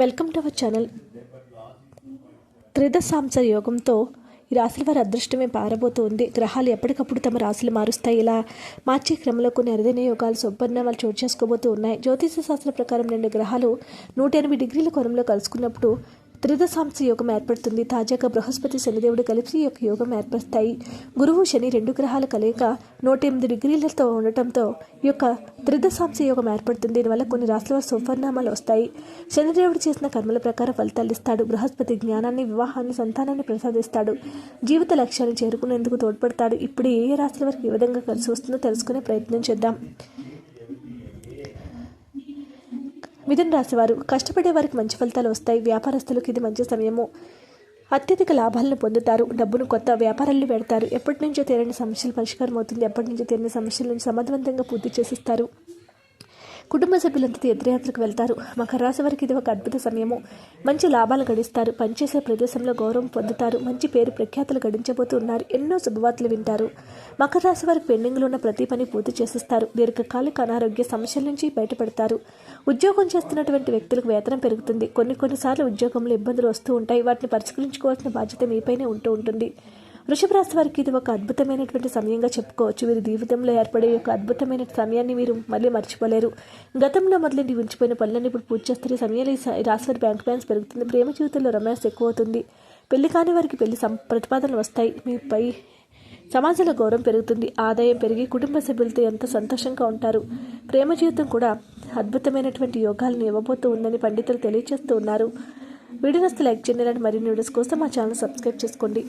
Welcome to our channel త్రిదశాంస యోగంతో ఈ రాశుల వారి అదృష్టమే పారబోతోంది. గ్రహాలు ఎప్పటికప్పుడు తమ రాశులు మారుస్తాయి. ఇలా మార్చే క్రమంలో కొన్ని అరుదైన యోగాలు శుభ్రనామాలు చోటు చేసుకోబోతూ ఉన్నాయి. జ్యోతిష శాస్త్ర ప్రకారం రెండు గ్రహాలు నూట ఎనభై డిగ్రీల కోణంలో కలుసుకున్నప్పుడు త్రిదశాంస యోగం ఏర్పడుతుంది. తాజాగా బృహస్పతి శనిదేవుడు కలిసి యొక్క యోగం ఏర్పడతాయి గురువు శని రెండు గ్రహాల కలయిక నూట ఎనిమిది డిగ్రీలతో ఉండటంతో ఈ యొక్క త్రిదశాంస యోగం ఏర్పడుతుంది. దీనివల్ల కొన్ని రాష్ట్రాల వారి సువర్ణామాలు వస్తాయి. శనిదేవుడు చేసిన కర్మల ప్రకారం ఫలితాలు ఇస్తాడు. బృహస్పతి జ్ఞానాన్ని వివాహాన్ని సంతానాన్ని ప్రసాదిస్తాడు. జీవిత లక్ష్యాన్ని చేరుకునేందుకు తోడ్పడతాడు. ఇప్పుడు ఏ ఏ రాశుల వారికి ఏ విధంగా కలిసి వస్తుందో తెలుసుకునే ప్రయత్నం చేద్దాం. మిథున్ రాశివారు కష్టపడే వారికి మంచి ఫలితాలు వస్తాయి. వ్యాపారస్తులకు ఇది మంచి సమయము. అత్యధిక లాభాలను పొందుతారు. డబ్బును కొత్త వ్యాపారాలు పెడతారు. ఎప్పటి నుంచో తీరని సమస్యలు పరిష్కారం అవుతుంది. ఎప్పటి నుంచో తీరని సమస్యలను సమర్థవంతంగా పూర్తి చేసిస్తారు. కుటుంబ సభ్యులంతా తీర్థయాత్రకు వెళ్తారు. మకర రాశి వారికి ఇది ఒక అద్భుత సమయము. మంచి లాభాలు గడిస్తారు. పనిచేసే ప్రదేశంలో గౌరవం పొందుతారు. మంచి పేరు ప్రఖ్యాతులు గడించబోతూ ఉన్నారు. ఎన్నో శుభవార్తలు వింటారు. మకర రాశి వారికి పెండింగ్లో ఉన్న ప్రతి పని పూర్తి చేసిస్తారు. దీర్ఘకాలిక అనారోగ్య సమస్యల నుంచి బయటపడతారు. ఉద్యోగం చేస్తున్నటువంటి వ్యక్తులకు వేతనం పెరుగుతుంది. కొన్ని కొన్నిసార్లు ఉద్యోగంలో ఇబ్బందులు వస్తూ ఉంటాయి. వాటిని పరిష్కరించుకోవాల్సిన బాధ్యత మీపైనే ఉంటూ ఉంటుంది. వృషభ రాశి వారికి ఇది ఒక అద్భుతమైనటువంటి సమయంగా చెప్పుకోవచ్చు. వీరి జీవితంలో ఏర్పడే ఒక అద్భుతమైన సమయాన్ని మీరు మళ్ళీ మర్చిపోలేరు. గతంలో మొదలైన ఉంచిపోయిన పనులను ఇప్పుడు పూర్తి చేస్తారు సమయంలో ఈ రాశి వారి బ్యాంక్ బ్యాలెన్స్ పెరుగుతుంది. ప్రేమ జీవితంలో రొమాన్స్ ఎక్కువ అవుతుంది పెళ్ళి కాని వారికి పెళ్ళి సం ప్రతిపాదనలు వస్తాయి. మీపై సమాజంలో గౌరవం పెరుగుతుంది. ఆదాయం పెరిగి కుటుంబ సభ్యులతో ఎంత సంతోషంగా ఉంటారు. ప్రేమ జీవితం కూడా అద్భుతమైనటువంటి యోగాలను ఇవ్వబోతూ ఉందని పండితులు తెలియజేస్తూ ఉన్నారు. వీడియోస్ లైక్ చేయండి. మరిన్ని వీడియోస్ కోసం మా ఛానల్ సబ్స్క్రైబ్ చేసుకోండి.